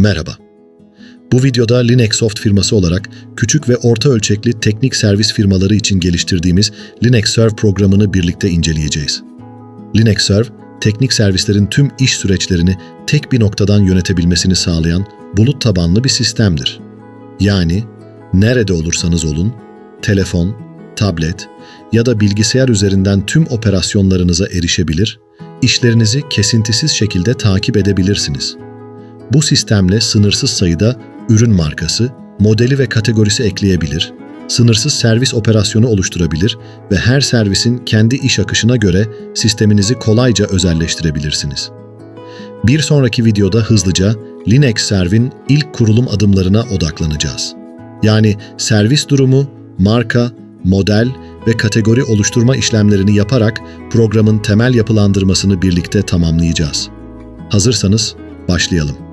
Merhaba. Bu videoda Linuxsoft firması olarak küçük ve orta ölçekli teknik servis firmaları için geliştirdiğimiz Linux Serve programını birlikte inceleyeceğiz. Linux Serve, teknik servislerin tüm iş süreçlerini tek bir noktadan yönetebilmesini sağlayan bulut tabanlı bir sistemdir. Yani nerede olursanız olun, telefon, tablet ya da bilgisayar üzerinden tüm operasyonlarınıza erişebilir, işlerinizi kesintisiz şekilde takip edebilirsiniz. Bu sistemle sınırsız sayıda ürün markası, modeli ve kategorisi ekleyebilir, sınırsız servis operasyonu oluşturabilir ve her servisin kendi iş akışına göre sisteminizi kolayca özelleştirebilirsiniz. Bir sonraki videoda hızlıca Linux Serve'in ilk kurulum adımlarına odaklanacağız. Yani servis durumu, marka, model ve kategori oluşturma işlemlerini yaparak programın temel yapılandırmasını birlikte tamamlayacağız. Hazırsanız başlayalım.